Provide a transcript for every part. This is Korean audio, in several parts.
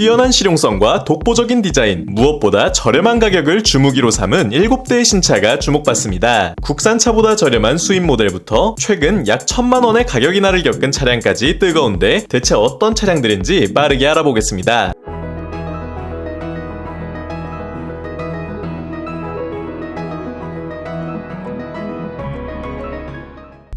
뛰어난 실용성과 독보적인 디자인, 무엇보다 저렴한 가격을 주무기로 삼은 7대의 신차가 주목받습니다. 국산차보다 저렴한 수입 모델부터 최근 약 1000만 원의 가격 인하를 겪은 차량까지 뜨거운데 대체 어떤 차량들인지 빠르게 알아보겠습니다.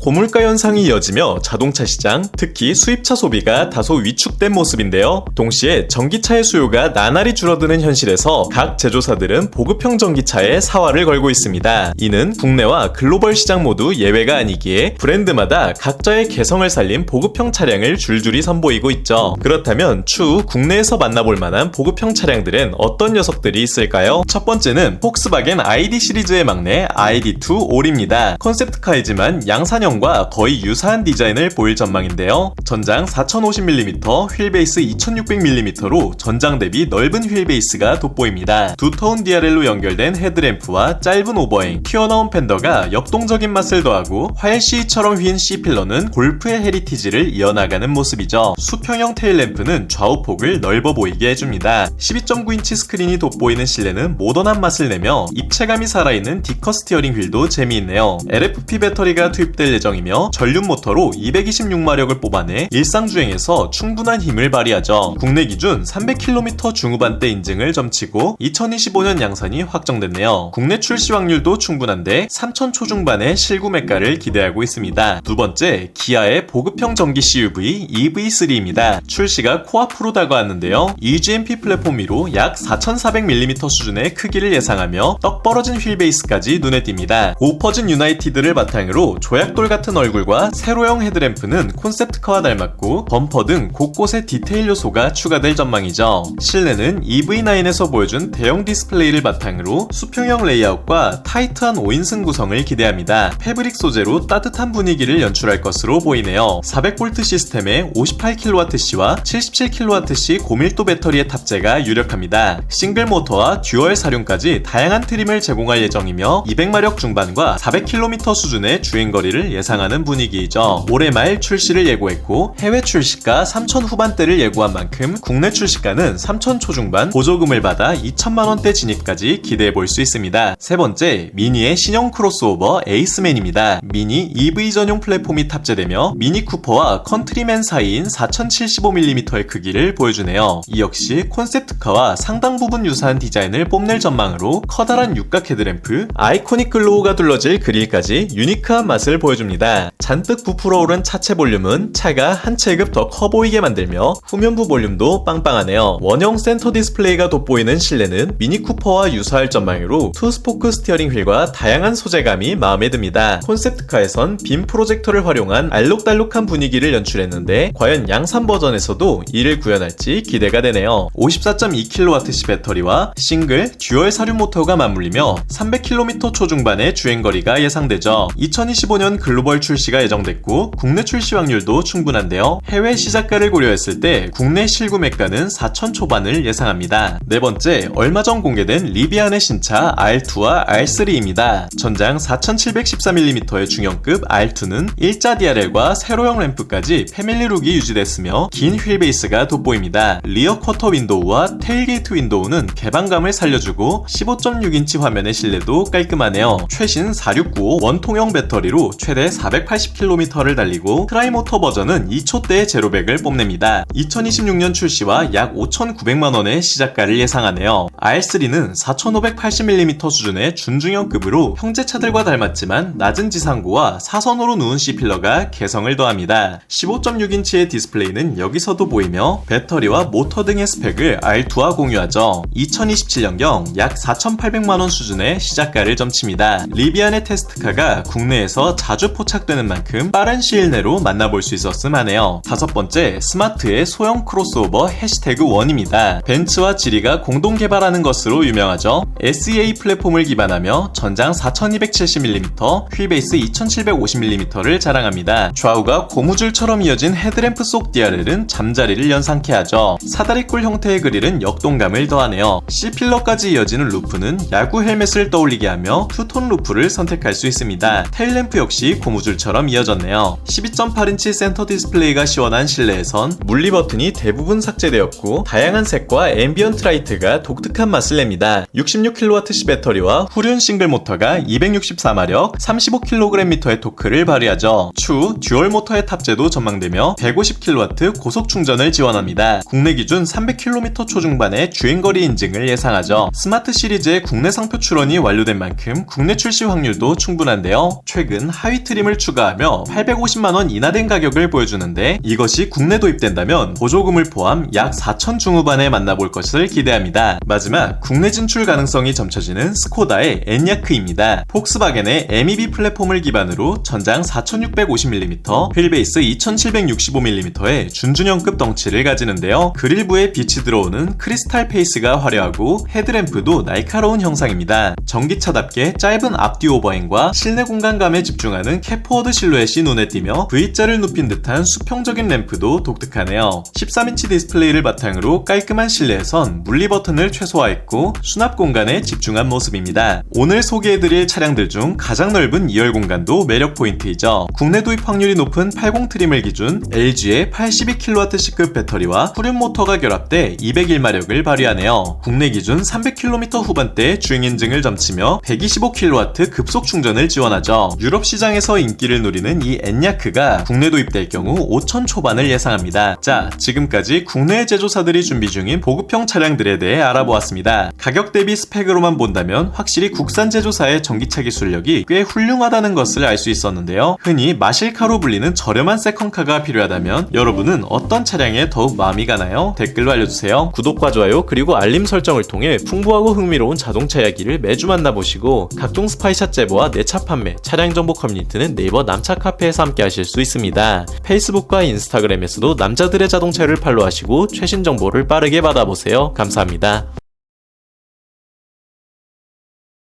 고물가 현상이 이어지며 자동차 시장, 특히 수입차 소비가 다소 위축된 모습인데요. 동시에 전기차의 수요가 나날이 줄어드는 현실에서 각 제조사들은 보급형 전기차에 사활을 걸고 있습니다. 이는 국내와 글로벌 시장 모두 예외가 아니기에 브랜드마다 각자의 개성을 살린 보급형 차량을 줄줄이 선보이고 있죠. 그렇다면 추후 국내에서 만나볼 만한 보급형 차량들은 어떤 녀석들이 있을까요? 첫 번째는 폭스바겐 ID 시리즈의 막내 ID2 올입니다. 컨셉트카이지만 양산형 전장과 거의 유사한 디자인을 보일 전망인데요. 전장 4050mm, 휠베이스 2600mm로 전장 대비 넓은 휠베이스가 돋보입니다. 두터운 DRL로 연결된 헤드램프와 짧은 오버행, 튀어나온 팬더가 역동적인 맛을 더하고 활C처럼 휜 C필러는 골프의 헤리티지를 이어나가는 모습이죠. 수평형 테일램프는 좌우폭을 넓어 보이게 해줍니다. 12.9인치 스크린이 돋보이는 실내는 모던한 맛을 내며 입체감이 살아있는 디커 스티어링 휠도 재미있네요. LFP 배터리가 투입될 예정 이며 전륜 모터로 226마력을 뽑아내 일상 주행에서 충분한 힘을 발휘하죠. 국내 기준 300km 중후반대 인증을 점치고 2025년 양산이 확정됐네요. 국내 출시 확률도 충분한데 3천 초중반의 실구 매가를 기대하고 있습니다. 두 번째, 기아의 보급형 전기 CUV EV3입니다. 출시가 코앞으로 다가왔는데요. EGMP 플랫폼 위로 약 4,400mm 수준의 크기를 예상하며 떡 벌어진 휠베이스까지 눈에 띕니다. 고퍼진 유나이티드를 바탕으로 조약돌 같은 얼굴과 세로형 헤드램프는 콘셉트카와 닮았고 범퍼 등 곳곳에 디테일 요소가 추가될 전망이죠. 실내는 EV9에서 보여준 대형 디스플레이를 바탕으로 수평형 레이아웃과 타이트한 5인승 구성을 기대합니다. 패브릭 소재로 따뜻한 분위기를 연출할 것으로 보이네요. 400V 시스템에 58kWh와 77kWh 고밀도 배터리의 탑재가 유력합니다. 싱글 모터와 듀얼 사륜까지 다양한 트림을 제공할 예정이며 200마력 중반과 400km 수준의 주행거리를 예상합니다. 예상하는 분위기이죠. 올해 말 출시를 예고했고 해외 출시가 3천 후반대를 예고한 만큼 국내 출시가는 3천 초중반 보조금을 받아 2천만 원대 진입까지 기대해 볼 수 있습니다. 세 번째, 미니의 신형 크로스오버 에이스맨입니다. 미니 EV 전용 플랫폼이 탑재되며 미니 쿠퍼와 컨트리맨 사이인 4075mm의 크기를 보여주네요. 이 역시 콘셉트카와 상당 부분 유사한 디자인을 뽐낼 전망으로 커다란 육각 헤드램프, 아이코닉 글로우가 둘러질 그릴까지 유니크한 맛을 보여줍니다. 보입니다. 잔뜩 부풀어 오른 차체 볼륨은 차가 한 체급 더 커 보이게 만들며 후면부 볼륨도 빵빵하네요. 원형 센터 디스플레이가 돋보이는 실내는 미니 쿠퍼와 유사할 전망으로 투스포크 스티어링 휠과 다양한 소재감이 마음에 듭니다. 콘셉트카에선 빔 프로젝터를 활용한 알록달록한 분위기를 연출했는데 과연 양산 버전에서도 이를 구현할지 기대가 되네요. 54.2kWh 배터리와 싱글, 듀얼 사륜 모터가 맞물리며 300km 초중반의 주행거리가 예상되죠. 2025년 글로벌 글로벌 출시가 예정됐고 국내 출시 확률도 충분한데요. 해외 시작가를 고려했을 때 국내 실구 매가는 4천 초반을 예상합니다. 네 번째, 얼마 전 공개된 리비안의 신차 R2와 R3입니다. 전장 4714mm의 중형급 R2는 일자 DRL과 세로형 램프까지 패밀리룩이 유지됐으며 긴 휠베이스가 돋보입니다. 리어 쿼터 윈도우와 테일게이트 윈도우는 개방감을 살려주고 15.6인치 화면의 실내도 깔끔하네요. 최신 4695 원통형 배터리로 최대 480km를 달리고 트라이모터 버전은 2초대의 제로백을 뽐냅니다. 2026년 출시와 약 5,900만원의 시작가를 예상하네요. R3는 4,580mm 수준의 준중형급으로 형제차들과 닮았지만 낮은 지상고와 사선으로 누운 C필러가 개성을 더합니다. 15.6인치의 디스플레이는 여기서도 보이며 배터리와 모터 등의 스펙을 R2와 공유하죠. 2027년경 약 4,800만원 수준의 시작가를 점칩니다. 리비안의 테스트카가 국내에서 자주 포 포착되는 만큼 빠른 시일 내로 만나볼 수 있었음 하네요. 다섯 번째, 스마트의 소형 크로스오버 해시태그 1입니다. 벤츠와 지리가 공동 개발하는 것으로 유명하죠. SEA 플랫폼을 기반하며 전장 4270mm, 휠베이스 2750mm를 자랑합니다. 좌우가 고무줄처럼 이어진 헤드램프 속 DRL은 잠자리를 연상케 하죠. 사다리꼴 형태의 그릴은 역동감을 더하네요. C필러까지 이어지는 루프는 야구 헬멧을 떠올리게 하며 투톤 루프를 선택할 수 있습니다. 테일램프 역시 고무줄처럼 이어졌네요. 12.8인치 센터 디스플레이가 시원한 실내에선 물리 버튼이 대부분 삭제되었고 다양한 색과 앰비언트 라이트가 독특한 맛을 냅니다. 66kWh 배터리와 후륜 싱글 모터가 264마력, 35kgm의 토크를 발휘하죠. 추 듀얼 모터의 탑재도 전망되며 150kW 고속 충전을 지원합니다. 국내 기준 300km 초중반의 주행거리 인증을 예상하죠. 스마트 시리즈의 국내 상표 출원이 완료된 만큼 국내 출시 확률도 충분한데요. 최근 하위 트 림을 추가하며 850만원 인하된 가격을 보여주는데 이것이 국내 도입된다면 보조금을 포함 약 4천 중후반에 만나볼 것을 기대합니다. 마지막 국내 진출 가능성이 점쳐지는 스코다의 엔야크입니다. 폭스바겐의 MEB 플랫폼을 기반으로 전장 4650mm, 휠베이스 2765mm의 준준형급 덩치를 가지는데요. 그릴부에 빛이 들어오는 크리스탈 페이스가 화려하고 헤드램프도 날카로운 형상입니다. 전기차답게 짧은 앞뒤 오버행과 실내 공간감에 집중하는 캐포워드 실루엣이 눈에 띄며 V자를 눕힌 듯한 수평적인 램프도 독특하네요. 13인치 디스플레이를 바탕으로 깔끔한 실내에선 물리 버튼을 최소화했고 수납 공간에 집중한 모습입니다. 오늘 소개해드릴 차량들 중 가장 넓은 2열 공간도 매력 포인트이죠. 국내 도입 확률이 높은 80 트림을 기준 LG의 82kWh급 배터리와 후륜 모터가 결합돼 201마력을 발휘하네요. 국내 기준 300km 후반대 주행 인증을 점치며 125kW 급속 충전을 지원하죠. 유럽 시장에서 인기를 누리는 이 엔야크가 국내 도입될 경우 5천 초반을 예상합니다. 자, 지금까지 국내 제조사들이 준비 중인 보급형 차량들에 대해 알아보았습니다. 가격 대비 스펙으로만 본다면 확실히 국산 제조사의 전기차 기술력이 꽤 훌륭하다는 것을 알 수 있었는데요. 흔히 마실카로 불리는 저렴한 세컨카가 필요하다면 여러분은 어떤 차량에 더욱 마음이 가나요? 댓글로 알려주세요. 구독과 좋아요 그리고 알림 설정을 통해 풍부하고 흥미로운 자동차 이야기를 매주 만나보시고 각종 스파이샷 제보와 내차 판매, 차량 정보 커뮤니티 는 네이버 남차 카페에서 함께 하실 수 있습니다. 페이스북과 인스타그램에서도 남자들의 자동차를 팔로우하시고 최신 정보를 빠르게 받아보세요. 감사합니다.